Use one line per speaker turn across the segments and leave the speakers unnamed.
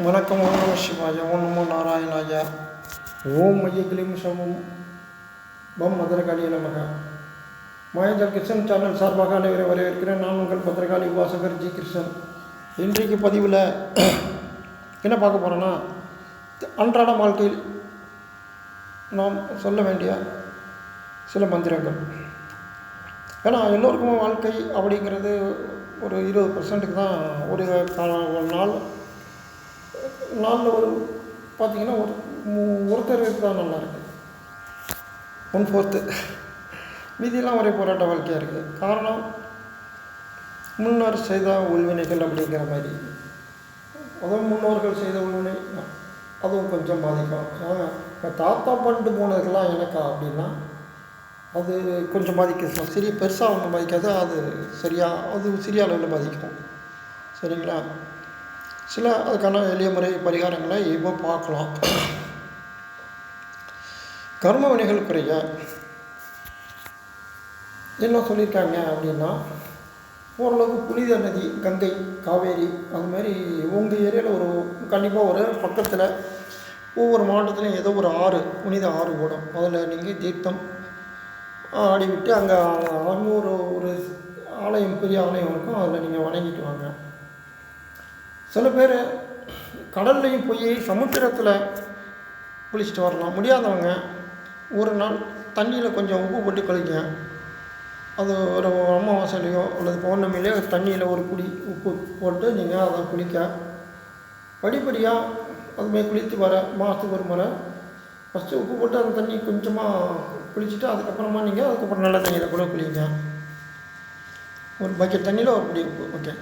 வணக்கம் ஓம் நம சிவாய ஓம் நமோ நாராயணாய. ஓம் மையகிலிம் சமம் பம் பத்திரகாளி நமக. மகேந்தர் கிருஷ்ணன் சேனல் சார்பாக அனைவரை வரவேற்கிறேன். நான் உங்கள் பத்ரகாளி உபாசகர் ஜி கிருஷ்ணன். இன்றைக்கு பதிவில் என்ன பார்க்க போகிறோன்னா அன்றாட வாழ்க்கையில் நாம் சொல்ல வேண்டிய சில மந்திரங்கள். ஏன்னா எல்லோருக்குமே வாழ்க்கை அப்படிங்கிறது ஒரு இருபது பர்சன்ட்டுக்கு தான் ஒரு கால ஒரு நாள். நாளில் ஒரு பார்த்தீங்கன்னா ஒரு ஒருத்தர் தான் நல்லா இருக்கு. ஒன் ஃபோர்த்து மீதியெல்லாம் ஒரே போராட்ட வாழ்க்கையாக இருக்குது காரணம் முன்னோர் செய்த உள்வினைகள் அப்படிங்கிற மாதிரி. அதுவும் முன்னோர்கள் செய்த உள்வினை அதுவும் கொஞ்சம் பாதிக்கும். ஏங்க இப்போ தாத்தா பண்ணிட்டு போனதுக்கெல்லாம் எனக்கா அப்படின்னா அது கொஞ்சம் பாதிக்கும். சிறிய பெருசாக ஒன்றும் பாதிக்காது. அது சரியாக அது சிறிய அளவில் பாதிக்கும். சரிங்களா? சில அதுக்கான எளிய முறை பரிகாரங்களை இப்போ பார்க்கலாம். கர்ம வினைகள் குறைய என்ன சொல்லியிருக்காங்க அப்படின்னா ஓரளவுக்கு புனித நதி கங்கை காவேரி அது மாதிரி உங்கள் ஏரியாவில் ஒரு கண்டிப்பாக ஒரு பக்கத்தில் ஒவ்வொரு மாவட்டத்துலையும் ஏதோ ஒரு ஆறு புனித ஆறு ஓடும். அதில் நீங்கள் தீர்த்தம் ஆடி விட்டு அங்கே அங்கே ஒரு ஒரு ஆலயம் பெரிய ஆலயம் இருக்கும். அதில் நீங்கள் வணங்கிட்டு வாங்க. சில பேர் கடல்லையும் போய் சமுத்திரத்தில் குளிச்சுட்டு வரலாம். முடியாதவங்க ஒரு நாள் தண்ணியில் கொஞ்சம் உப்பு போட்டு கழிங்க அது ஒரு அமாவாசையிலையோ அல்லது பௌர்ணமிலையோ தண்ணியில் ஒரு குடி உப்பு போட்டு நீங்கள் அதை குளிக்க. படிப்படியாக அதுமாதிரி குளித்து வர மாதத்துக்கு ஒரு முறை ஃபஸ்ட்டு உப்பு போட்டு அந்த தண்ணி கொஞ்சமாக குளிச்சுட்டு அதுக்கப்புறமா நீங்கள் அதுக்கப்புறம் நல்ல தண்ணியில் கூட குளிங்க. ஒரு பக்கெட் தண்ணியில் ஒரு குடி உப்பு ஓகே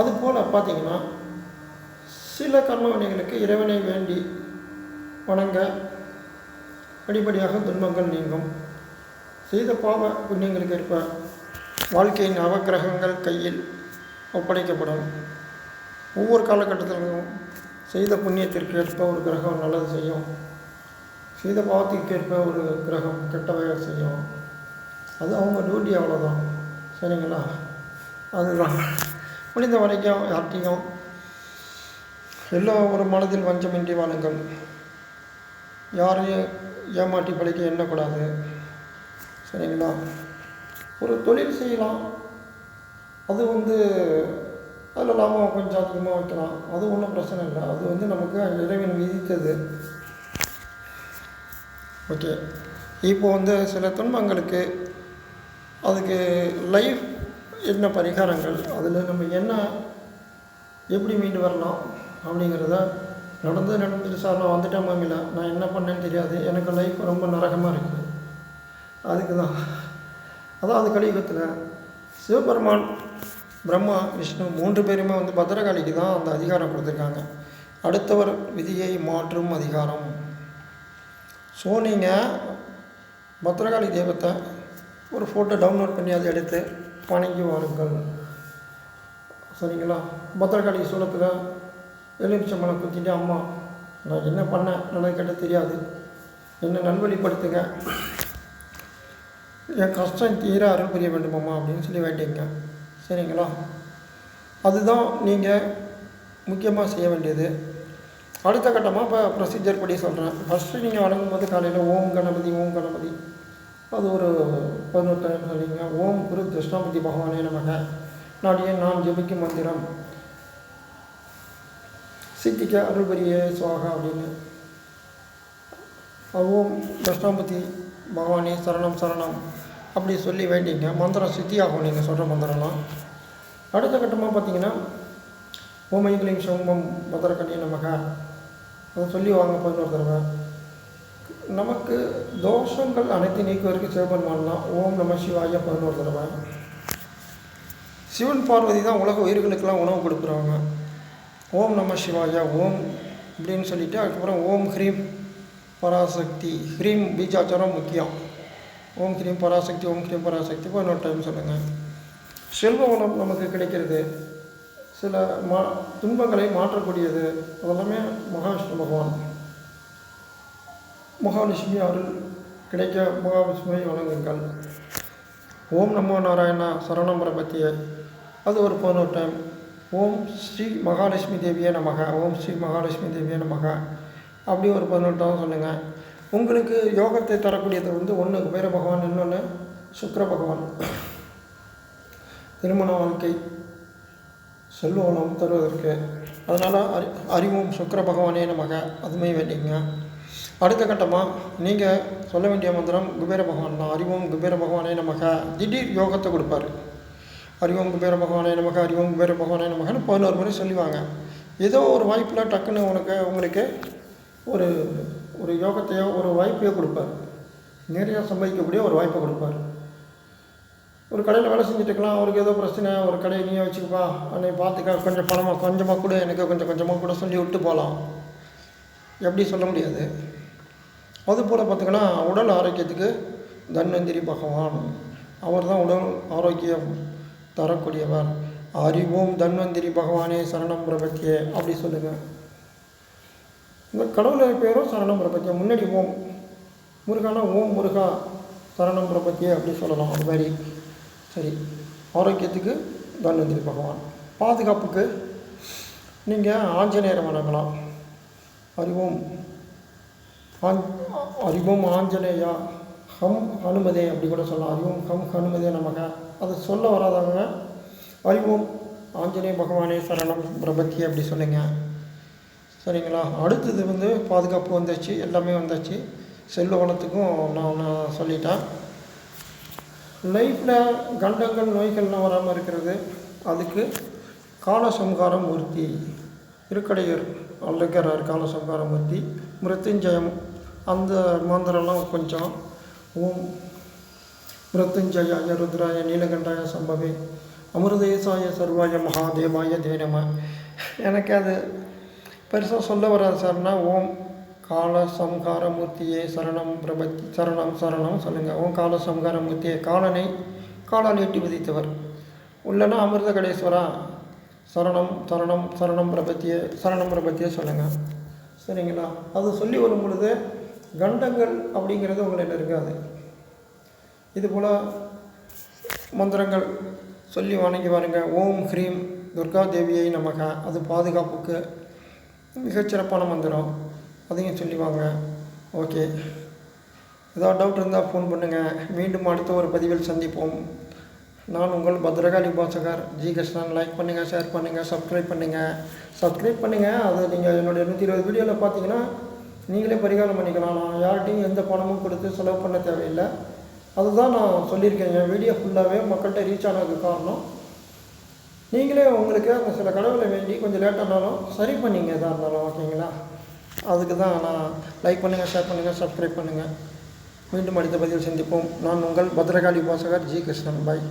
அதுபோல் பார்த்தீங்கன்னா சில கர்மவினைகளுக்கு இறைவனை வேண்டி வணங்க படிப்படியாக துன்பங்கள் நீங்கும். செய்த பாவ புண்ணியங்களுக்கு ஏற்ப வாழ்க்கையின் நவக்கிரகங்கள் கையில் ஒப்படைக்கப்படும். ஒவ்வொரு காலகட்டத்திலும் செய்த புண்ணியத்திற்கு ஏற்ப ஒரு கிரகம் நல்லது செய்யும். செய்த பாவத்திற்கு ஏற்ப ஒரு கிரகம் கெட்டவையாக செய்யும். அது அவங்க டியூட்டி அவ்வளோதான் சரிங்களா? அதுதான். முடிந்த வரைக்கும் யார்ட்டையும் எல்லா ஒரு மனதில் வஞ்சமின்றி வாழுங்கள். யாரையும் ஏமாற்றி பழிக்க எண்ணக்கூடாது. சரிங்களா? ஒரு தொழில் செய்யலாம். அது வந்து அதில் லாபம் கொஞ்சம் அதிகமாக வைக்கலாம். அது ஒன்றும் பிரச்சனை இல்லை. அது வந்து நமக்கு இறைவன் விதித்தது. ஓகே. இப்போ வந்து சில துன்பங்களுக்கு அதுக்கு லைஃப் என்ன பரிகாரங்கள்? அதில் நம்ம என்ன எப்படி மீண்டு வரலாம் அப்படிங்கிறத நடந்து நடந்துட்டு சார் நான் வந்துட்டேன் மாமில. நான் என்ன பண்ணேன்னு தெரியாது. எனக்கு லைஃப் ரொம்ப நரகமாக இருக்குது. அதுக்கு தான் அதாவது கலியுகத்தில் சிவபெருமான் பிரம்மா விஷ்ணு மூன்று பேருமே வந்து பத்திரகாளிக்கு தான் அந்த அதிகாரம் கொடுத்துருக்காங்க. அடுத்தவர் விதியை மாற்றும் அதிகாரம். ஸோ நீங்கள் பத்திரகாளி தெய்வத்தை ஒரு ஃபோட்டோ டவுன்லோட் பண்ணி அதை எடுத்து வணங்கி வாருங்கள். சரிங்களா? பத்திரகாளி சூலத்தில் எலுமிச்சம்பழம் குத்திட்டு அம்மா நான் என்ன பண்ணேன்? நல்லது கேட்ட தெரியாது. என்னை நல்வழிப்படுத்துங்க. என் கஷ்டம் தீர அருள் புரிய வேண்டுமாம்மா அப்படின்னு சொல்லி வேண்டிங்க சரிங்களா? அதுதான் நீங்கள் முக்கியமாக செய்ய வேண்டியது. அடுத்த கட்டமாக இப்போ ப்ரொசீஜர் படி சொல்கிறேன் ஃபஸ்ட்டு நீங்கள் வணங்கும்போது காலையில் ஓம் கணபதி ஓம் கணபதி. அது ஒரு பதினோரு டைம் சொல்லிங்க ஓம் குரு கிருஷ்ணாபதி பகவானே நமக. நாடிய நான் ஜெபிக்கும் மந்திரம். சித்திக்க அருள்பரிய சுவாகா அப்படின்னு. ஓம் கிருஷ்ணாபதி பகவானே சரணம் சரணம். அப்படி சொல்லி வேண்டிங்க. மந்திரம் சித்தியாகும். நீங்கள் சொல்கிற மந்திரம்லாம். அடுத்த கட்டமாக பார்த்தீங்கன்னா ஓமைகளையும் சோம்பம் பத்திரக்கண்ணி நமக. அதை சொல்லி வாங்க பதினோரு தடவை. நமக்கு தோஷங்கள் அனைத்து நீக்குவதற்கு சிவபெருமான்லாம் ஓம் நம சிவாய பதினோரு தடவை. சிவன் பார்வதி தான் உலக உயிர்களுக்கெல்லாம் உணவு கொடுக்குறவங்க. ஓம் நம சிவாயா ஓம் அப்படின்னு சொல்லிவிட்டு அதுக்கப்புறம் ஓம் ஹ்ரீம் பராசக்தி. ஹ்ரீம் பீஜாச்சாரம் முக்கியம். ஓம் ஹ்ரீம் பராசக்தி ஓம் ஹ்ரீம் பராசக்தி பதினோரு டைம் சொல்லுங்கள் செல்வ வளம் நமக்கு கிடைக்கிறது. சில மா துன்பங்களை மாற்றக்கூடியது. அதெல்லாமே மகாவிஷ்ணு பகவான். மகாலட்சுமி அருள் கிடைக்க மகாவிஷ்ணுவை வணங்குங்கள். ஓம் நமோ நாராயணா சரணம் பிரபத்திய. அது ஒரு பதினோரு டைம் ஓம் ஸ்ரீ மகாலட்சுமி தேவியே நமக. ஓம் ஸ்ரீ மகாலட்சுமி தேவியே நமக. அப்படி ஒரு பதினெட்டாவது சொல்லுங்கள் உங்களுக்கு யோகத்தை தரக்கூடியது வந்து ஒன்று குபேர பகவான் இன்னொன்று சுக்கர பகவான். திருமண வாழ்க்கை செல்வம் தருவதற்கு. அதனால் அறி அறிவும் சுக்கர பகவானே நமக. அதுமே வேண்டிங்க அடுத்த கட்டமாக நீங்கள் சொல்ல வேண்டிய மந்திரம் குபேர பகவான் தான் அறிவோம் குபேர பகவானே நமக. திடீர் யோகத்தை கொடுப்பாரு. அறிவோம் குபேர பகவானே நமக்கு அறிவோம் குபேர பகவானே நமக்குன்னு பதினோரு முறை சொல்லுவாங்க. ஏதோ ஒரு வாய்ப்பில் டக்குன்னு உனக்கு உங்களுக்கு ஒரு ஒரு யோகத்தையோ ஒரு வாய்ப்பையோ கொடுப்பார். நிறையா சம்பாதிக்கக்கூடிய ஒரு வாய்ப்பை கொடுப்பார். ஒரு கடையில் வேலை செஞ்சுட்டு இருக்கலாம் அவருக்கு ஏதோ பிரச்சனை ஒரு கடையை நீயே வச்சுக்கப்பா அன்னை பார்த்துக்க கொஞ்சம் பணமாக கொஞ்சமாக கூட எனக்கு கொஞ்சம் கொஞ்சமாக கூட சொல்லி விட்டு போகலாம் எப்படி சொல்ல முடியாது? அதுபோல் பார்த்திங்கன்னா உடல் ஆரோக்கியத்துக்கு தன்வந்திரி பகவான். அவர் தான் உடல் ஆரோக்கியம் தரக்கூடியவர். அறிவோம் தன்வந்திரி பகவானே சரணம் பிரபத்தியே அப்படி சொல்லுங்கள் இந்த கடவுளர் பேரும் சரணம் பிரபத்தியம் முன்னாடி ஓம் முருகானா ஓம் முருகா சரணம் பிரபத்தியே அப்படி சொல்லலாம். அது மாதிரி. சரி. ஆரோக்கியத்துக்கு தன்வந்திரி பகவான். பாதுகாப்புக்கு நீங்கள் ஆஞ்சநேயரை வணங்கலாம். அறிவோம் ஆஞ் அறிவம் ஆஞ்சநேயா ஹம் ஹனுமதே அப்படி கூட சொல்லலாம். அறிவம் ஹம் ஹனுமதே நமக. அதை சொல்ல வராதவங்க அறிவோம் ஆஞ்சநேய பகவானே சரணம் பிரபத்தி அப்படி சொல்லுங்க. சரிங்களா? அடுத்தது வந்து பாதுகாப்பு வந்துச்சு எல்லாமே வந்துச்சு. செல்வ வளத்துக்கும் நான் நான் சொல்லிட்டேன். லைஃப்பில் கண்டங்கள் நோய்கள்லாம் வராமல் இருக்கிறது. அதுக்கு காலசம்காரம் மூர்த்தி திருக்கடையூர் அல்லக்கிறார் காலசம்கார மூர்த்தி மிருத்யுஞ்சயம் அந்த மந்திரம்லாம் கொஞ்சம் ஓம். மிருத்துஞ்சயாய ருத்ராய நீலகண்டாய சம்பவே. அமிர்தேசாய சர்வாய மகாதேவாய தேனம எனக்கு அது பெருசாக சொல்ல வராது சார்னா ஓம் கால சம்ஹாரமூர்த்தியே சரணம் பிரபத்தி சரணம் சரணம் சொல்லுங்கள் ஓம் கால சம்ஹாரமூர்த்தியே காலனை காலால் எட்டி விதித்தவர் உள்ளனா அமிர்த கடேஸ்வரா? சரணம் சரணம் சரணம் பிரபத்தியே சரணம் பிரபத்தியே சொல்லுங்கள் சரிங்களா? அது சொல்லி வரும் பொழுது கண்டங்கள் அப்படிங்கிறது உங்களில் இருக்காது. இதுபோல் மந்திரங்கள் சொல்லி வணங்கி வாருங்க ஓம் ஹ்ரீம் துர்கா தேவியை நமக. அது பாதுகாப்புக்கு மிகச்சிறப்பான மந்திரம். அதையும் சொல்லி வாங்க. ஓகே. ஏதாவது டவுட் இருந்தால் ஃபோன் பண்ணுங்கள் மீண்டும் அடுத்த ஒரு பதிவில் சந்திப்போம். நான் உங்கள் பத்ரகாளி பாசகர் ஜி. கிருஷ்ணன். லைக் பண்ணுங்கள் ஷேர் பண்ணுங்கள் சப்ஸ்கிரைப் பண்ணுங்கள் சப்ஸ்கிரைப் பண்ணுங்கள் அது நீங்கள் என்னுடைய நூற்றி இருபது வீடியோவில் பார்த்தீங்கன்னா நீங்களே பரிகாரம் பண்ணிக்கலாம். நான் யார்கிட்டையும் எந்த பணமும் கொடுத்து செலவு பண்ண தேவையில்லை. அதுதான் நான் சொல்லியிருக்கேன். என் வீடியோ ஃபுல்லாகவே மக்கள்கிட்ட ரீச் ஆனதுக்கு காரணம். நீங்களே உங்களுக்கு அந்த சில கடவுளை வேண்டி கொஞ்சம் லேட்டானாலும் சரி பண்ணிங்க எதாக இருந்தாலும் ஓகேங்களா? அதுக்கு தான் நான் லைக் பண்ணுங்கள் ஷேர் பண்ணுங்கள் சப்ஸ்கிரைப் பண்ணுங்கள் மீண்டும் அடுத்த பதிவில் சந்திப்போம். நான் உங்கள் பத்ரகாளி உபாசகர் ஜி கிருஷ்ணன். பாய்